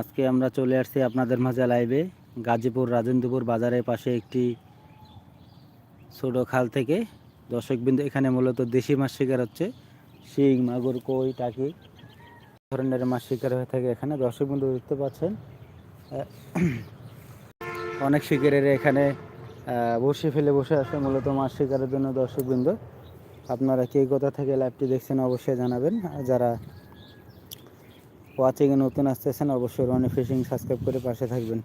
আজকে আমরা চলে আসছি আপনাদের মাঝে লাইভে গাজীপুর রাজেন্দ্রপুর বাজারের পাশে একটি ছোটো খাল থেকে। দর্শকবৃন্দ, এখানে মূলত দেশি মাছ শিকার হচ্ছে। শিং, মাগুর, কই, টাকি ধরনের মাছ শিকার হয়ে থাকে এখানে। দর্শকবৃন্দ, দেখতে পাচ্ছেন? অনেক শিকারের এখানে বসে ফেলে বসে আছে মূলত মাছ শিকারের জন্য দর্শকবৃন্দ। আপনারা কে কোথা থেকে লাইভটি দেখছেন অবশ্যই জানাবেন। যারা ওয়াচিংয়ে নতুন আসতেছেন, অবশ্যই রনি ফিশিং সাবস্ক্রাইব করে পাশে থাকবেন।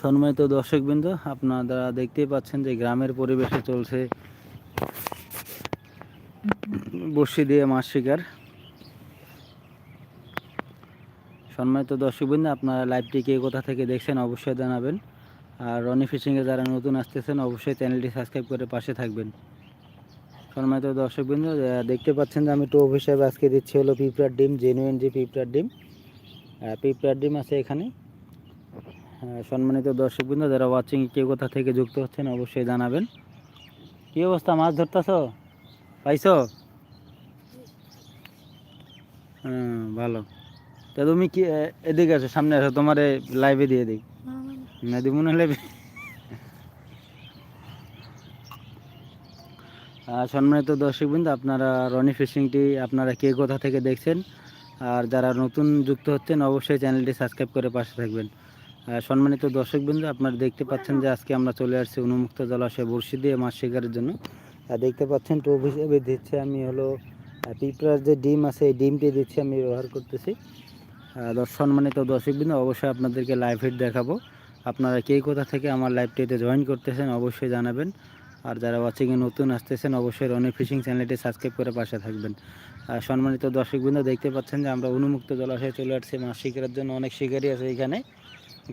সম্মানিত দর্শকবৃন্দ, আপনারা দেখতেই পাচ্ছেন যে গ্রামের পরিবেশে চলছে বসি দিয়ে মাছ শিকার। সম্মানিত দর্শকবৃন্দ, আপনারা লাইভটি কে কোথা থেকে দেখছেন অবশ্যই জানাবেন। আর রনি ফিশিংয়ে যারা নতুন আসতেছেন, অবশ্যই চ্যানেলটি সাবস্ক্রাইব করে পাশে থাকবেন। সম্মানিত দর্শকবৃন্দ দেখতে পাচ্ছেন যে আমি টোপ হিসাবে আজকে দিচ্ছি হলো পিঁপড়ার ডিম জেনুইন যে পিঁপড়ার ডিম। পিঁপড়ার ডিম আছে এখানে। আহ, সম্মানিত দর্শকবৃন্দ যারা ওয়াচিং কে কোথা থেকে যুক্ত হচ্ছেন অবশ্যই জানাবেন। কি অবস্থা মাছ ধরতেছ? পাইছো? হ্যাঁ ভালো। তা তুমি কি এদিকে আছো সামনে আসো তোমার লাইভে দিয়ে দিই। না দিব না লাইভে সম্মানিত দর্শকবৃন্দ আপনারা রনি ফিশিংটি আপনারা কে কোথা থেকে দেখছেন? আর যারা নতুন যুক্ত হচ্ছেন, অবশ্যই চ্যানেলটি সাবস্ক্রাইব করে পাশে থাকবেন। সম্মানিত দর্শকবৃন্দ আপনারা দেখতে পাচ্ছেন যে আজকে আমরা চলে আসছি উন্মুক্ত জলাশয় বড়শি দিয়ে মাছ শিকারের জন্য। দেখতে পাচ্ছেন টোপ হিসেবে দিচ্ছে আমি হলো পিঁপড়ার যে ডিম আছে, এই ডিমটি দিচ্ছি আমি ব্যবহার করতেছি। সম্মানিত দর্শকবৃন্দ অবশ্যই আপনাদেরকে লাইভ হিট দেখাবো। আপনারা কে কোথা থেকে আমার লাইভটিতে জয়েন করতেছেন, অবশ্যই জানাবেন। আর যারা ওয়াচিংয়ে নতুন আসতেছেন, অবশ্যই রনি ফিশিং চ্যানেলটি সাবস্ক্রাইব করে পাশে থাকবেন। সম্মানিত দর্শকবৃন্দ দেখতে পাচ্ছেন যে আমরা উন্মুক্ত জলাশয়ে চলে আসছি। মাছ শিকারের জন্য অনেক শিকারই আছে এখানে।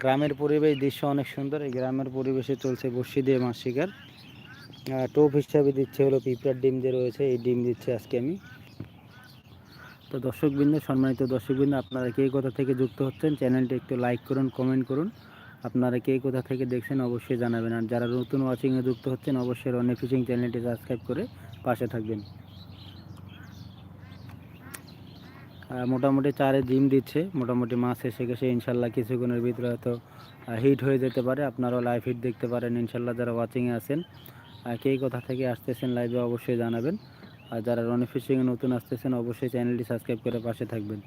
গ্রামের পরিবেশ, দৃশ্য অনেক সুন্দর। এই গ্রামের পরিবেশে চলছে বসি দিয়ে মাছ শিকার। টোপ হিসাবে দিচ্ছে হলো পিঁপড়ার ডিম যে রয়েছে, এই ডিম দিচ্ছে আজকে আমি। তো দর্শকবৃন্দ, সম্মানিত দর্শকবৃন্দ, আপনারা কে কোথা থেকে যুক্ত হচ্ছেন, চ্যানেলটি একটু লাইক করুন, কমেন্ট করুন। আপনারা কে কোথা থেকে দেখছেন অবশ্যই জানাবেন। আর যারা নতুন ওয়াচিংয়ে যুক্ত হচ্ছেন, অবশ্যই রনি ফিশিং চ্যানেলটি সাবস্ক্রাইব করে পাশে থাকবেন আর মোটামুটি চারে ডিম দিচ্ছে। মোটামুটি মাছ এসে গেছে, ইনশাল্লাহ কিছুক্ষণের ভিতরে হয়তো হিট হয়ে যেতে পারে। আপনারাও লাইভ হিট দেখতে পারেন, ইনশাল্লাহ যারা ওয়াচিংয়ে আছেন। কে কোথা থেকে আসতেছেন লাইভে অবশ্যই জানাবেন। আর যারা রনি ফিশিংয়ে নতুন আসতেছেন, অবশ্যই চ্যানেলটি সাবস্ক্রাইব করে পাশে থাকবেন।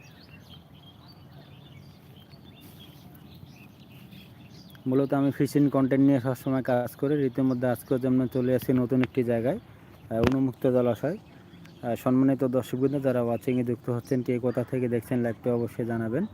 মূলত আমি ফিশিং কন্টেন্ট নিয়ে সবসময় কাজ করি। রীতিমধ্যে আজকেও যেমন চলে আসি নতুন একটি জায়গায় উন্মুক্ত জলাশয়। সম্মানিত দর্শকবৃন্দ, যারা ওয়াচিংয়ে যুক্ত হচ্ছেন, কে কোথা থেকে দেখছেন লাইভটি অবশ্যই জানাবেন।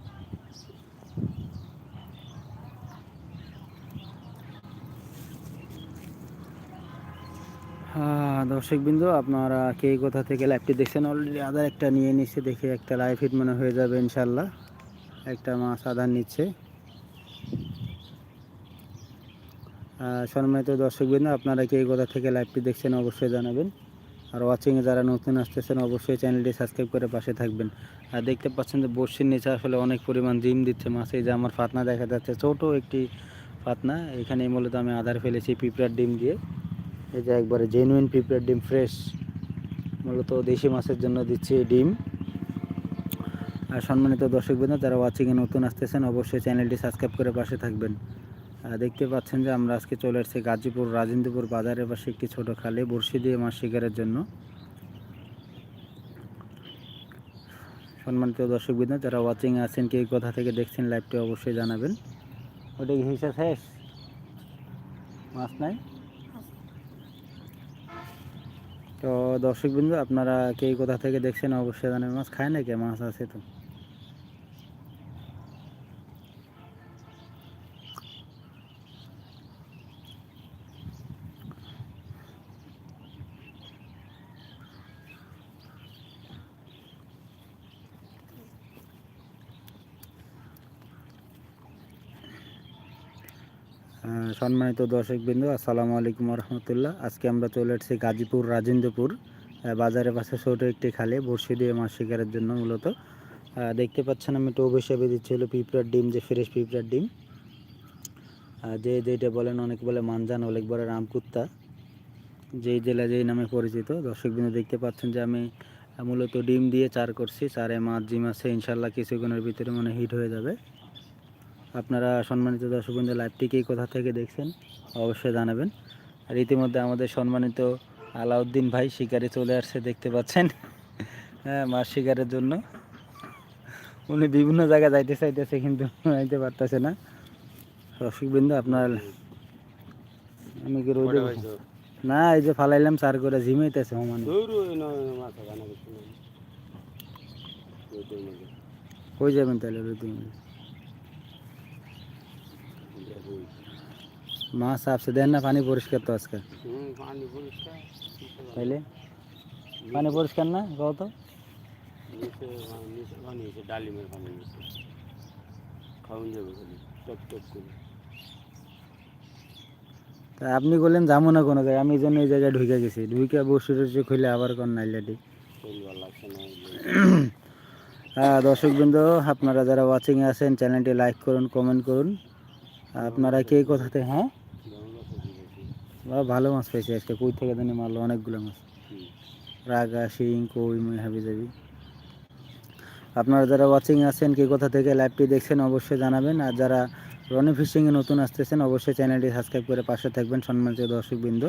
হ্যাঁ দর্শকবৃন্দ, আপনারা কে কোথা থেকে লাইভটি দেখছেন? অলরেডি আদার একটা নিয়ে নিচ্ছে, দেখে একটা লাইভ হিট মনে হয়ে যাবে ইনশাল্লাহ একটা মাছ আধার নিচ্ছে। সম্মানিত দর্শকবৃন্দ, আপনারা কে কোথা থেকে লাইভটি দেখছেন অবশ্যই জানাবেন। আর ওয়াচিংয়ে যারা নতুন আসতেছেন, অবশ্যই চ্যানেলটি সাবস্ক্রাইব করে পাশে থাকবেন। আর দেখতে পাচ্ছেন যে বর্ষির নিচে আসলে অনেক পরিমাণ ডিম দিচ্ছে মাছ যে আমার ফাতনা দেখা যাচ্ছে, ছোটো একটি ফাতনা। এখানে মূলত আমি আধার ফেলেছি পিঁপড়ার ডিম দিয়ে। এই যে একবারে জেনুইন পিঁপড়ার ডিম ফ্রেশ মূলত দেশি মাছের জন্য দিচ্ছি এই ডিম। আর সম্মানিত দর্শকবৃন্দ যারা ওয়াচিংয়ে নতুন আসতেছেন, অবশ্যই চ্যানেলটি সাবস্ক্রাইব করে পাশে থাকবেন। দেখতে পাচ্ছেন যে আমরা আজকে চলে এসেছি গাজীপুর রাজেন্দ্রপুর বাজারের পাশে একটি ছোট খালে বড়শি দিয়ে মাছ শিকারের জন্য। সম্মানিত দর্শক দর্শকবৃন্দ, যারা ওয়াচিংয়ে আছেন, কে কোথা থেকে দেখছেন লাইভটি অবশ্যই জানাবেন। ওটা কি হিসাব শেষ? মাছ নাই? তো দর্শক দর্শকবৃন্দ, আপনারা কে কোথা থেকে দেখছেন অবশ্যই জানাবেন। মাছ খায় নাকি? মাছ আছে তো। সম্মানিত দর্শকবৃন্দ, আসসালামু আলাইকুম রহমতুল্লাহ আজকে আমরা চলে এসেছি গাজীপুর, রাজেন্দ্রপুর বাজারের পাশে ছোট একটি খালে বড়শি দিয়ে মাছ শিকারের জন্য মূলত। দেখতে পাচ্ছেন আমি টোপ হিসেবে দিচ্ছি, হলো পিঁপড়ার ডিম, যে ফ্রেশ পিঁপড়ার ডিম। যে যেটা বলেন, অনেক বলে মানজান অনেক বলে রামকুত্তা। যেই জেলা, যেই নামে পরিচিত। দর্শকবৃন্দ দেখতে পাচ্ছেন যে আমি মূলত ডিম দিয়ে চার করছি, চারে মাছ জিম আছে ইনশাল্লাহ কিছুক্ষণের ভিতরে মানে হিট হয়ে যাবে। আপনারা সম্মানিত দর্শকবৃন্দ লাইভটিকে কোথা থেকে দেখছেন অবশ্যই জানাবেন। আর ইতিমধ্যে আমাদের সম্মানিত আলাউদ্দিন ভাই শিকারে চলে আসছে দেখতে পাচ্ছেন? হ্যাঁ মাছ শিকারের জন্য। উনি বিভিন্ন জায়গায় যাইতে চাইতেছে কিন্তু যাইতে পারতেছে না। দর্শকবৃন্দ আপনার আমি কি রোদে না এই যে ফালাইলাম চার করে ঝিমাইতেছে মধ্যে। কই যাবেন তাহলে রোদে মধ্যে? দেখো। মাছ আপসে দেন না পানি পরিষ্কার তো আজকে। পানি পরিষ্কার। তাইলে? পানি পরিষ্কার না কত ডালিমের পানি খাওয়ান যাবে টপ টপ করে। তা আপনি বললেন যাব না কোনো জায়গায় আমি এই জন্য এই জায়গায় ঢুকে গেছি। ঢুকে বসে টসে খুলে আবার কোন নাইলাটি। হ্যাঁ দর্শকবৃন্দ আপনারা যারা ওয়াচিংয়ে আছেন চ্যানেলটি লাইক করুন কমেন্ট করুন। আপনারা কে কোথাতে হ্যাঁ। বাবা ভালো মাছ পেয়েছি আজকে। কই থেকে জানি মারলো? অনেকগুলো মাছ। রাগা, শিং, কই, মই হাবি যাবি। আপনারা যারা ওয়াচিং আছেন, কে কোথা থেকে লাইভটি দেখছেন, অবশ্যই জানাবেন। আর যারা রনি ফিশিংয়ে নতুন আসতেছেন, অবশ্যই চ্যানেলটি সাবস্ক্রাইব করে পাশে থাকবেন সম্মানিত দর্শকবৃন্দ।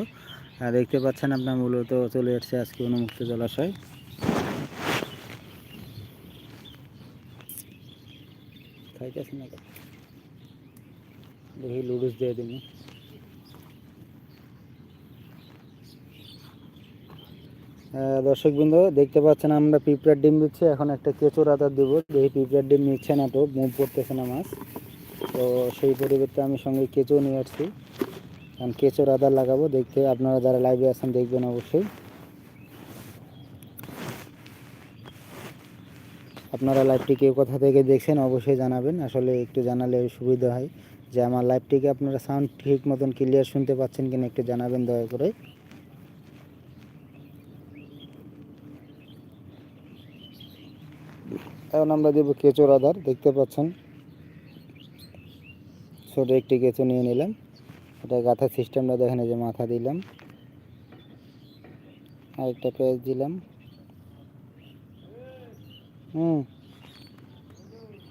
আর দেখতে পাচ্ছেন আপনার মূলত চলে এসেছে আজকে উন্মুক্ত জলাশয়। খাইতেছে না কেন? দেখি লুডুস দিয়ে দিন দর্শকবৃন্দ, দেখতে পাচ্ছেন আমরা পিঁপড়ার ডিম দিচ্ছি। এখন একটা কেঁচোর আদার দেবো। এই পিঁপড়ার ডিম নিচ্ছে না তো, মুভ করতেছে না মাছ। তো সেই পরিবর্তে আমি সঙ্গে কেঁচো নিয়ে আসছি। কারণ কেঁচোর আদার লাগাবো। দেখতে আপনারা যারা লাইভে আছেন, দেখবেন অবশ্যই। আপনারা লাইভটি কেউ কোথা থেকে দেখছেন অবশ্যই জানাবেন। আসলে একটু জানালে সুবিধা হয় যে, আমার লাইভটিকে আপনারা সাউন্ড ঠিক মতন ক্লিয়ার শুনতে পাচ্ছেন কিনা একটু জানাবেন দয়া করে। এখন আমরা দেবো কেঁচোর আদার, দেখতে পাচ্ছেন? ছোটো একটি কেঁচো নিয়ে নিলাম। এটা গাঁথার সিস্টেমটা দেখেন যে মাথা দিলাম। আরেকটা পেঁয়াজ দিলাম। হুম।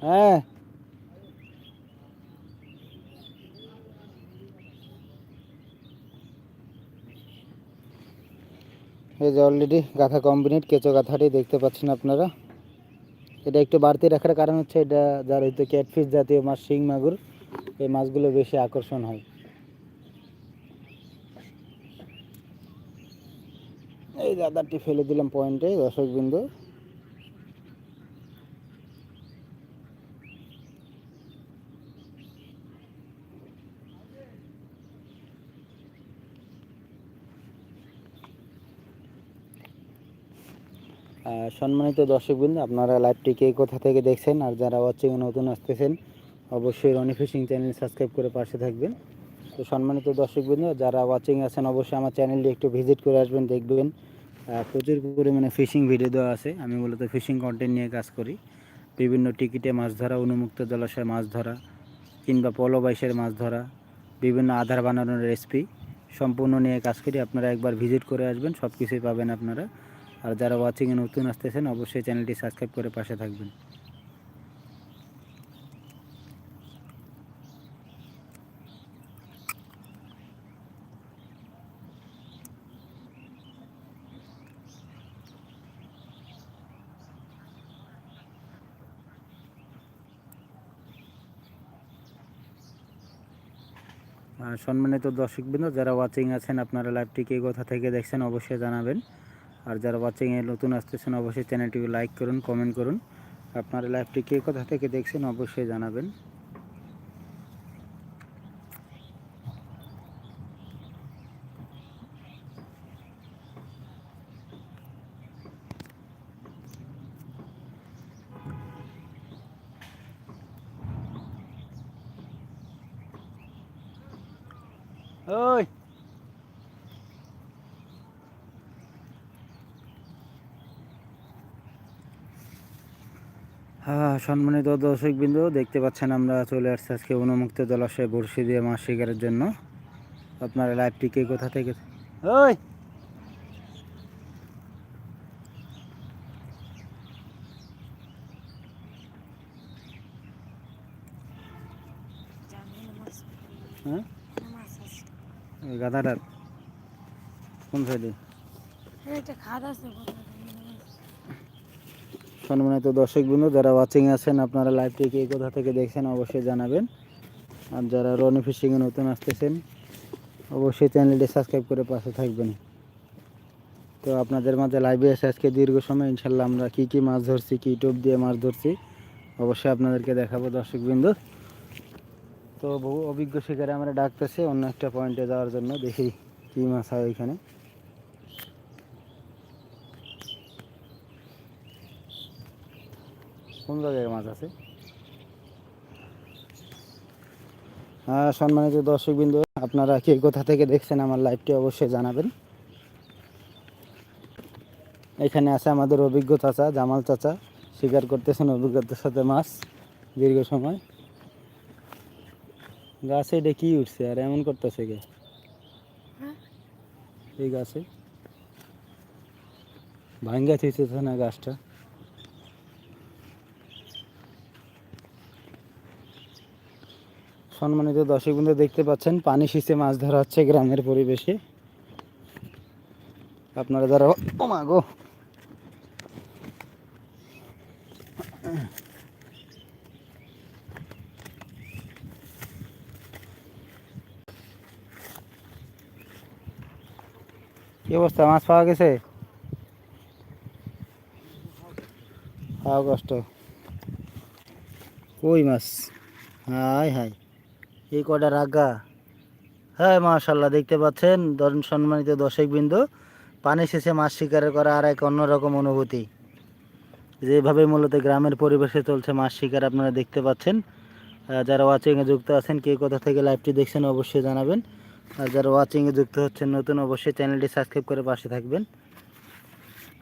হ্যাঁ। এই যে অলরেডি গাথা কমপ্লিট কেঁচো গাথাটি দেখতে পাচ্ছেন আপনারা? এটা একটু বাড়তি রাখার কারণ হচ্ছে এটা যার হয়তো ক্যাটফিস জাতীয় মাছ, শিং, মাগুর, এই মাছগুলো বেশি আকর্ষণ হয়। এই দাদারটি ফেলে দিলাম পয়েন্টে দর্শক সম্মানিত দর্শকবৃন্দ, আপনারা লাইভটি কে কোথা থেকে দেখছেন আর যারা ওয়াচিং নতুন আসতেছেন, অবশ্যই রনি ফিশিং চ্যানেল সাবস্ক্রাইব করে পাশে থাকবেন। তো সম্মানিত দর্শকবৃন্দ, যারা ওয়াচিং আছেন, অবশ্যই আমার চ্যানেলটি একটু ভিজিট করে আসবেন, দেখবেন প্রচুর পরিমাণে ফিশিং ভিডিও দেওয়া আছে। আমি মূলত ফিশিং কন্টেন্ট নিয়ে কাজ করি। বিভিন্ন টিকিটে মাছ ধরা, উন্মুক্ত জলাশয়ে মাছ ধরা, কিংবা পলো বাইশের মাছ ধরা, বিভিন্ন আধার বানানোর রেসিপি সম্পূর্ণ নিয়ে কাজ করি। আপনারা একবার ভিজিট করে আসবেন সব কিছুই পাবেন আপনারা। আর যারা ওয়াচিংয়ে নতুন আসতেছেন, অবশ্যই চ্যানেলটি সাবস্ক্রাইব করে পাশে থাকবেন। সম্মানিত দর্শকবৃন্দ, যারা ওয়াচিং আছেন, আপনারা লাইভটি কে কোথা থেকে দেখছেন, অবশ্যই জানাবেন। আর যারা ওয়াচিংয়ে নতুন আসতেছেন, অবশ্যই চ্যানেলটিকে লাইক করুন কমেন্ট করুন। আপনার লাইভটি কে কোথা থেকে দেখছেন, অবশ্যই জানাবেন ওই হ্যাঁ সম্মানিত দর্শক বিন্দু দেখতে পাচ্ছেন আমরা চলে আসছি আজকে উন্মুক্ত জলাশয়ে বড়শি দিয়ে মাছ শিকারের জন্য। আপনারা লাইভটি কে কোথা থেকে? ওই! হ্যাঁ? গাধাটার কোন সাইডে এটা খাদ আছে সম্মানিত দর্শক বন্ধু, যারা ওয়াচিং আছেন, আপনারা লাইভটি কে কোথা থেকে দেখছেন অবশ্যই জানাবেন। আর যারা রনি ফিশিংয়ে নতুন আসতেছেন, অবশ্যই চ্যানেলটি সাবস্ক্রাইব করে পাশে থাকবেন। তো আপনাদের মাঝে লাইভে এসে আজকে দীর্ঘ সময়, ইনশাল্লাহ আমরা কী কী মাছ ধরছি, কী টোপ দিয়ে মাছ ধরছি, অবশ্যই আপনাদেরকে দেখাবো দর্শক বিন্দু তো বহু অভিজ্ঞ শিকারে আমরা ডাকতেছে, অন্য একটা পয়েন্টে যাওয়ার জন্য, দেখি কী মাছ হয় ওইখানে। কোন জায়গায় মাছ আছে? হ্যাঁ সম্মানিত দর্শকবৃন্দ আপনারা কে কোথা থেকে দেখছেন আমার লাইভটি অবশ্যই জানাবেন। এখানে আছে আমাদের অভিজ্ঞ চাচা জামাল চাচা। শিকার করতেছেন অভিজ্ঞতার সাথে মাছ দীর্ঘ সময়। গাছে এটা কি উঠছে? আর এমন করতেছে কে? হ্যাঁ? এই গাছে? ভাঙ্গা থিয়েছে না গাছটা? সম্মানিত দর্শক বন্ধু, দেখতে পাচ্ছেন, পানি শীষে মাছ ধরা হচ্ছে গ্রামের পরিবেশে। আপনারা যারা ও গো। কি অবস্থা? মাছ পাওয়া গেছে? পাওয়া কষ্ট কই মাছ? High high. এই কটা রাগা? হ্যাঁ মাশাল্লাহ দেখতে পাচ্ছেন? সম্মানিত দর্শক বিন্দু পানি শেষে মাছ শিকার করা আর এক অন্যরকম অনুভূতি। যেভাবে মূলত গ্রামের পরিবেশে চলছে মাছ শিকার, আপনারা দেখতে পাচ্ছেন। যারা ওয়াচিংয়ে যুক্ত আছেন, কে কোথা থেকে লাইভটি দেখছেন, অবশ্যই জানাবেন। আর যারা ওয়াচিংয়ে যুক্ত হচ্ছেন, নতুন, অবশ্যই চ্যানেলটি সাবস্ক্রাইব করে পাশে থাকবেন।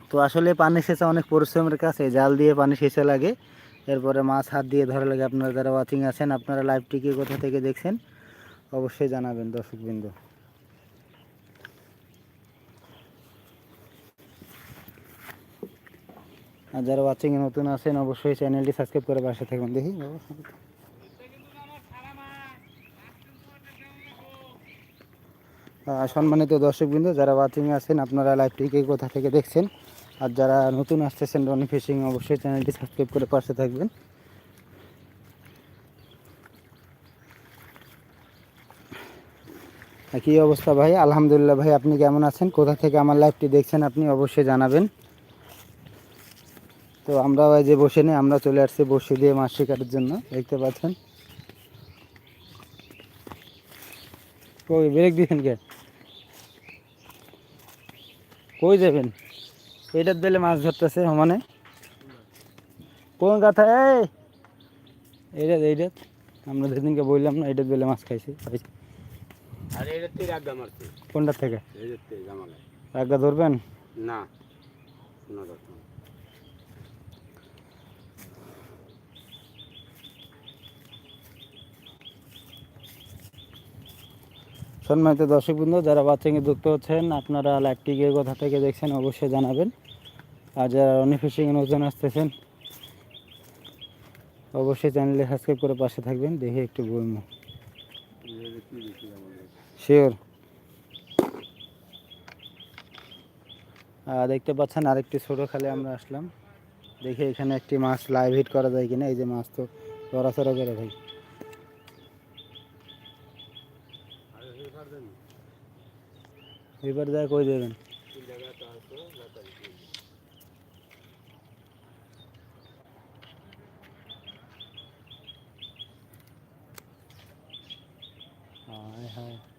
তো আসলে পানি সেচা অনেক পরিশ্রমের কাছে জাল দিয়ে পানি সেচা লাগে। এরপরে মাছ হাত দিয়ে ধরা লাগে। আপনারা যারা ওয়াচিং আছেন, আপনারা লাইভটি কে কোথা থেকে দেখছেন, অবশ্যই জানাবেন দর্শকবৃন্দ। আর যারা ওয়াচিংয়ে নতুন আছেন, অবশ্যই চ্যানেলটি সাবস্ক্রাইব করে পাশে থাকবেন। দেখি সম্মানিত দর্শকবৃন্দ, যারা ওয়াচিংয়ে আছেন, আপনারা লাইভটি কে কোথা থেকে দেখছেন? আর যারা নতুন আসতেছেন রনি ফিশিং, অবশ্যই চ্যানেলটি সাবস্ক্রাইব করে পাশে থাকবেন। কি অবস্থা ভাই? আলহামদুলিল্লাহ ভাই, আপনি কেমন আছেন? কোথা থেকে আমার লাইভটি দেখছেন আপনি অবশ্যই জানাবেন। তো আমরা ওই যে বসে নেই, আমরা চলে আসছি বসে দিয়ে মাছ শিকারের জন্য, দেখতে পাচ্ছেন? কই ব্রেক দিয়েছেন কে? কই যাবেন? এটার দিলে মাছ ধরতেছে সমানে। কোন কথা? এই! এইটা এইটা আমরা সেদিনকে বললাম না এটার দিলে মাছ খাইছি। থেকে রাগা কোনটার থেকে? একটা ধরবেন? না সম্মানিত দর্শক বৃন্দ যারা বাচ্চাকে যুক্ত হচ্ছেন আপনারা লাইভটি গিয়ে কোথা থেকে দেখছেন অবশ্যই জানাবেন। আর যারা রনি ফিশিংয়ে নতুন আসতেছেন, অবশ্যই চ্যানেলে সাবস্ক্রাইব করে পাশে থাকবেন, দেখে একটু বলব। শিওর দেখতে পাচ্ছেন আরেকটি ছোটো খালে আমরা আসলাম। দেখি এখানে একটি মাছ লাইভ হিট করা যায় কিনা, এই যে মাছ তো লড়াচড়া করে ভাই। এবার যা কই দেবেন? はいはい。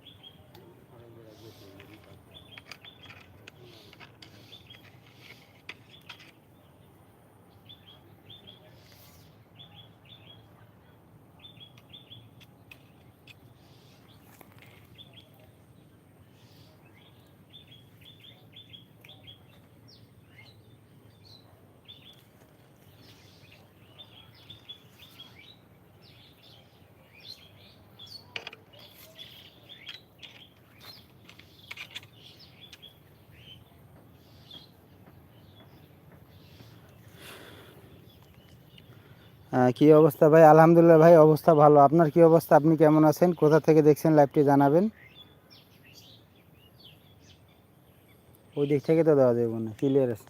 কি অবস্থা ভাই? আলহামদুলিল্লাহ ভাই, অবস্থা ভালো। আপনার কি অবস্থা? আপনি কেমন আছেন? কোথা থেকে দেখছেন লাইভটি জানাবেন? ওই দিক থেকে তো দেওয়া যাবে না ক্লিয়ার আছে।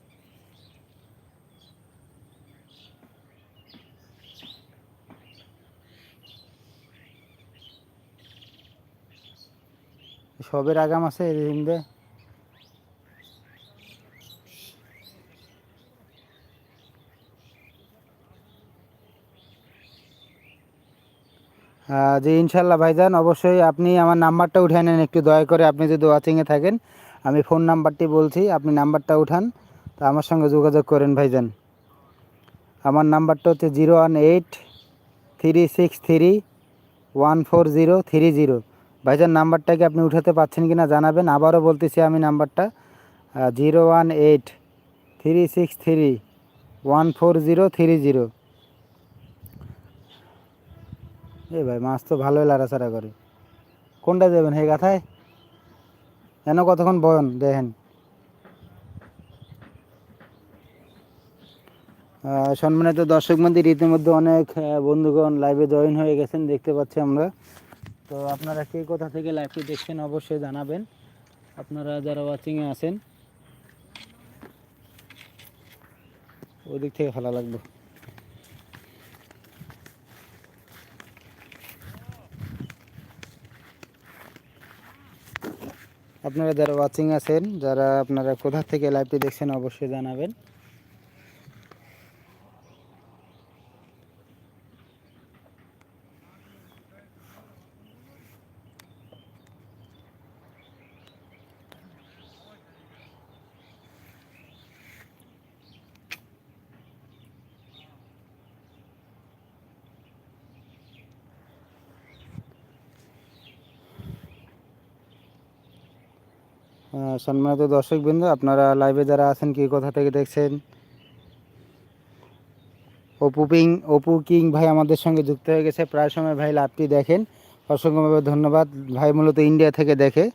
সবের আগাম আছে হিন্দে। জি ইনশাল্লাহ ভাইজান, অবশ্যই আপনি আমার নাম্বারটা উঠে নেন, একটু দয়া করে আপনি যদি ওয়াচিংয়ে থাকেন। আমি ফোন নাম্বারটি বলছি, আপনি নাম্বারটা উঠান, তা আমার সঙ্গে যোগাযোগ করেন ভাইজান। আমার নাম্বারটা হচ্ছে zero one eight three six three one four zero three zero. ভাইজান, নাম্বারটা কি আপনি উঠাতে পারছেন কি না জানাবেন, আবারও বলতেছি আমি নাম্বারটা। Zero one eight three six three one four zero three zero. এ ভাই, মাছ তো ভালোই লাড়াচাড়া করে। কোনটা দেবেন? হে গাথায়? এন কতক্ষণ বয়ন, দেখেন। সম্মানিত দর্শক মন্দির ইতিমধ্যে অনেক বন্ধুগণ লাইভে জয়েন হয়ে গেছেন, দেখতে পাচ্ছি আমরা। তো আপনারা কে কোথা থেকে লাইভটি দেখছেন, অবশ্যই জানাবেন। আপনারা যারা ওয়াচিংয়ে আছেন, ওদিক থেকে ভালো লাগবে। আপনারা যারা ওয়াচিং আছেন যারা আপনারা কোথা থেকে লাইভটি দেখছেন অবশ্যই জানাবেন। সম্মানিত দর্শকবৃন্দ, আপনারা লাইভে যারা আছেন, কি কোথা থেকে দেখছেন? অপু পিং, অপু কিং ভাই আমাদের সঙ্গে যুক্ত হয়ে গেছে। প্রায় সময় ভাই লাইভটি দেখেন। অসংখ্যভাবে ধন্যবাদ। ভাই মূলত ইন্ডিয়া থেকে দেখে।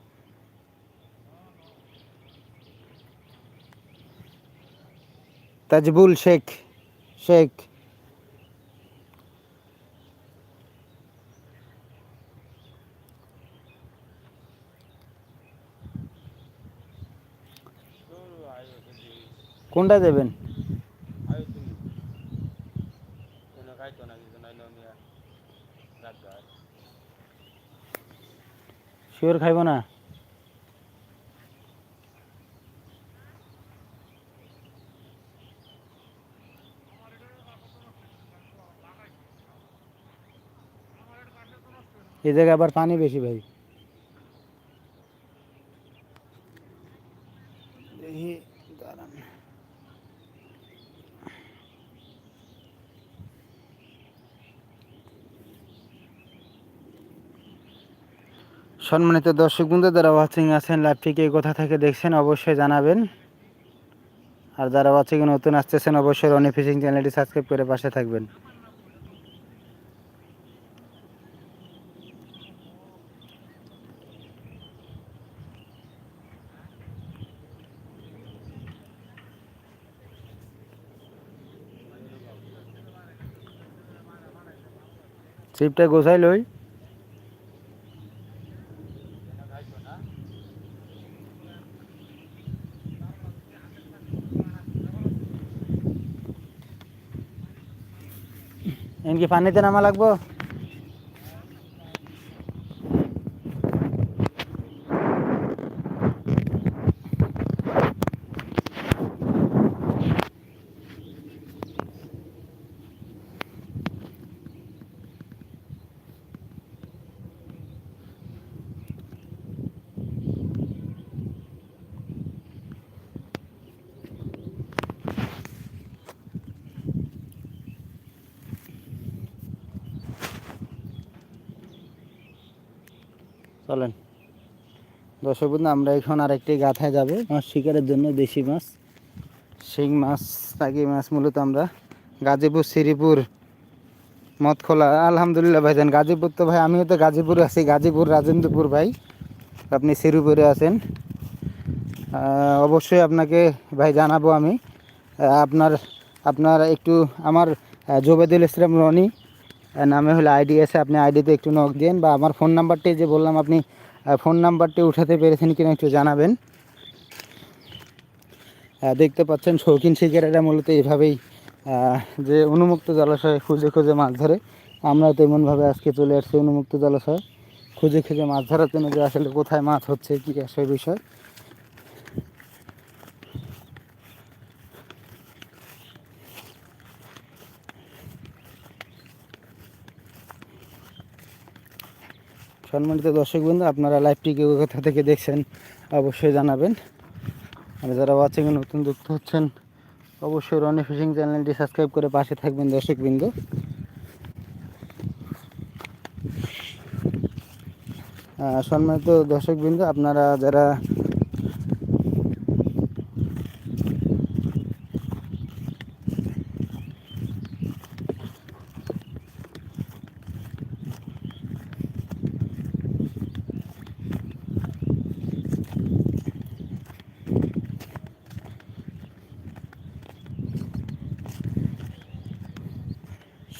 তাজবুল শেখ শেখ। কোনটা দেবেন? শিওর খাইব না। এই জায়গায় আবার পানি বেশি ভাই দেখি দাঁড়ান সম্মানিত দর্শক বন্ধু যারা ওয়াচিং আছেন লাইভটিকে কোথা থেকে দেখছেন, অবশ্যই জানাবেন। আর যারা ওয়াচিং নতুন আসতেছেন, অবশ্যই রনি ফিশিং চ্যানেলটি সাবস্ক্রাইব করে পাশে থাকবেন। চিপটা গোছাই লই। পানিতে নামা লাগবো? দর্শক বন্ধু আমরা এখন আরেকটি গাথায় যাব। মাছ শিকারের জন্য দেশি মাছ। শিং মাছ টাকি মাছ মূলত আমরা। গাজীপুর, শ্রীপুর, মদখোলা। আলহামদুলিল্লাহ ভাই ভাইজান গাজীপুর তো ভাই, আমিও তো গাজীপুরে আছি। গাজীপুর, রাজেন্দ্রপুর ভাই, আপনি শ্রীপুরে আছেন। অবশ্যই আপনাকে ভাই জানাব আমি। আপনার আপনার একটু আমার জোবেদুল ইসলাম রনি নামে হলো আইডি আছে। আপনি আইডিতে একটু নক দিন বা আমার ফোন নাম্বারটি যে বললাম আপনি ফোন নাম্বারটি উঠাতে পেরেছেন কিনা একটু জানাবেন। দেখতে পাচ্ছেন শৌখিন শিকারেরা মূলত এইভাবেই যে অনুমুক্ত জলাশয়ে খুঁজে খুঁজে মাছ ধরে। আমরা তেমনভাবে আজকে চলে আসছি অনুমুক্ত জলাশয়। খুঁজে খুঁজে মাছ ধরার জন্য যে আসলে কোথায় মাছ হচ্ছে, কী আসে বিষয়। সম্মানিত বন্ধু, আপনারা লাইভটি কেউ কোথা থেকে দেখছেন অবশ্যই জানাবেন। আর যারা ওয়াচিংয়ে নতুন যুক্ত হচ্ছেন, অবশ্যই রনি ফিশিং চ্যানেলটি সাবস্ক্রাইব করে পাশে থাকবেন দর্শক বিন্দু। সম্মানিত দর্শক বিন্দু, আপনারা যারা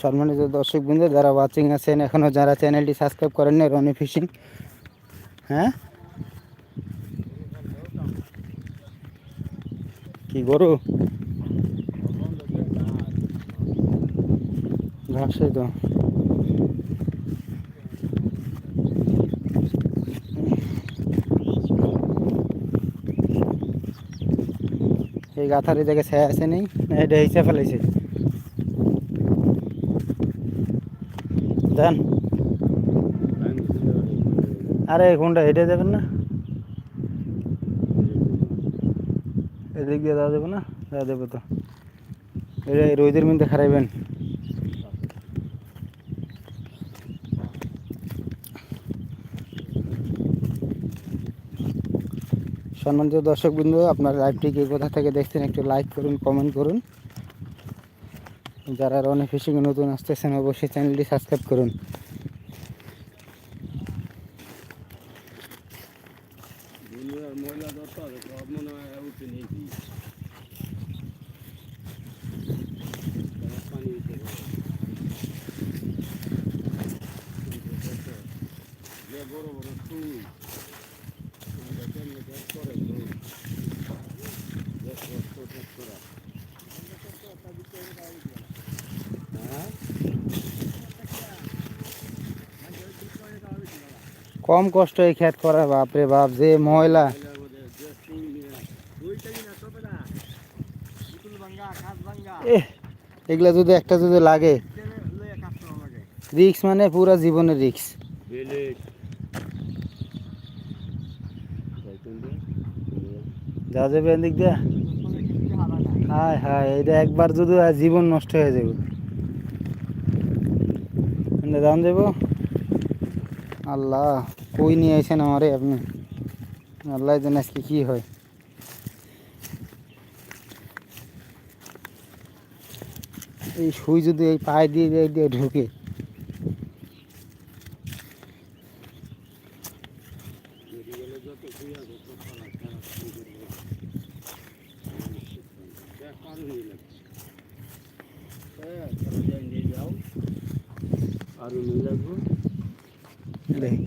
সম্মানিত দর্শক বিন্দু যারা ওয়াচিং আছেন এখনও যারা চ্যানেলটি সাবস্ক্রাইব করেননি রনি ফিশিং হ্যাঁ? কি গরু? ঘাসে তো। এই গাথার এই জায়গায় ছায়া নেই? এটা হিসেবে ফেলাইছে দেন। আরে, কোনটা? হেঁটে যাবেন না? এদিক দিয়ে দেওয়া যাবে না? দেওয়া যাবে তো। এটা রোদের মধ্যে খারাইবেন। সম্মানিত দর্শক বিন্দু আপনার লাইভটি কে কোথা থেকে দেখছেন একটু লাইক করুন কমেন্ট করুন। যারা রনে ফিশিংয়ে নতুন আসতেছেন অবশ্যই চ্যানেলটি সাবস্ক্রাইব করুন দুনিয়ার ময়লা যত আছে সব মনে হয় উঠে নিয়েছি পানি উঠে গেছে। যে বড় বড় ফুল আমরা কেমনে কাজ করে ফুল দেখ কষ্ট টেক করা হ্যাঁ কম কষ্ট এই খেত করা বাপরে বাপ, যে ময়লা। এগুলা যদি একটা যদি লাগে। রিক্স মানে পুরা জীবনের রিক্স যা যাবে এদিক দিয়ে। হায় হায় এটা একবার যদি জীবন নষ্ট হয়ে যাবে। দাম দেব? আল্লাহ। কই নিয়ে আইছেন আমারে আপনি? আল্লাহ জানে আজকে কি হয়। এই সুই যদি এই পায়ে দিয়ে দিয়ে দিয়ে ঢুকে।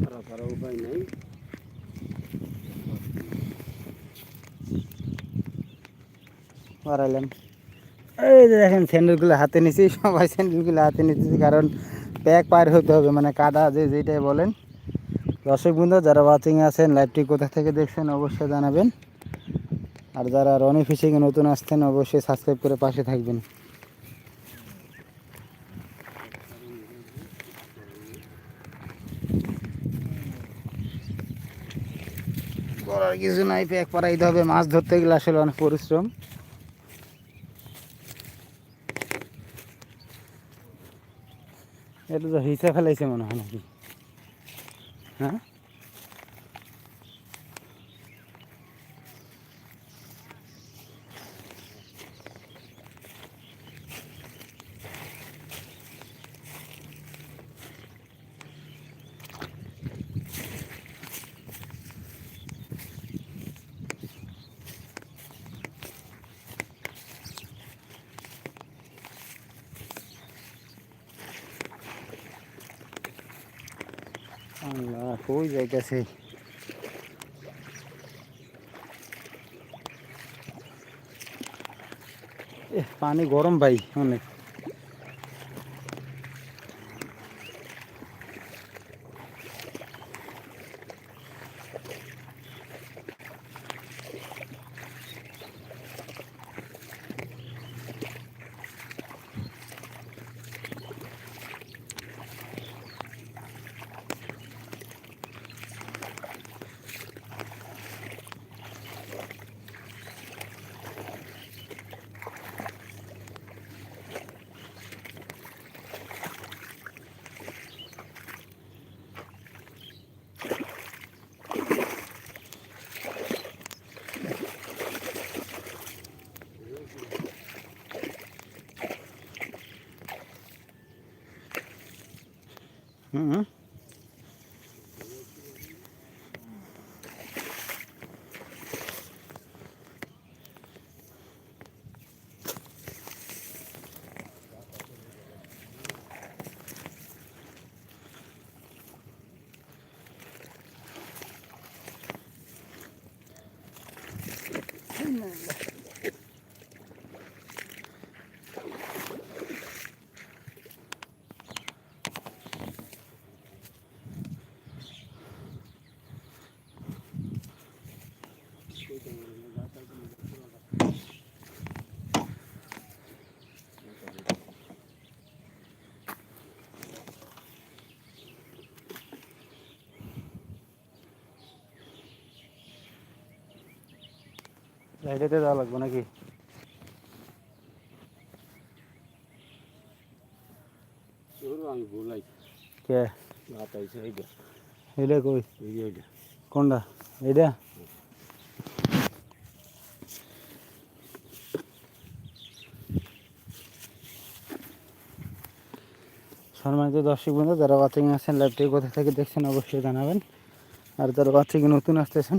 যত উপায় নাই এই যে দেখেন স্যান্ডেলগুলো হাতে নিছি, সবাই স্যান্ডেলগুলো হাতে নিতেছি, কারণ প্যাক পার হতে হবে মানে কাদা যে যেটাই বলেন। দর্শক বন্ধু, যারা ওয়াচিং আছেন লাইভটি কোথা থেকে দেখছেন, অবশ্যই জানাবেন। আর যারা রনি ফিশিংয়ে নতুন আসছেন, অবশ্যই সাবস্ক্রাইব করে পাশে থাকবেন। করার কিছু নাই প্যাক পরাইতে হবে, মাছ ধরতে গেলে আসলে অনেক পরিশ্রম। এটা তো হিসা ফেলাইছে মনে হয় নাকি? হ্যাঁ? আল্লাহ কই যাইতেছে এ পানি গরম ভাই অনেক হুম লাইটেতে যাওয়া লাগবে নাকি? ওর আমি বলাই কে? বাতাইছে এইটা। কই? কোনটা? সম্মানিত দর্শক বন্ধু যারা ওয়াচিং আছেন লাইভটি কোথা থেকে দেখছেন অবশ্যই জানাবেন। আর যারা ওয়াচিং নতুন আসতেছেন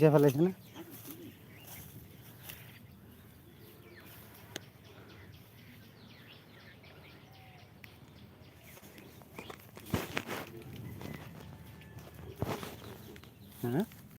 হিসেবে ফেলেছে না?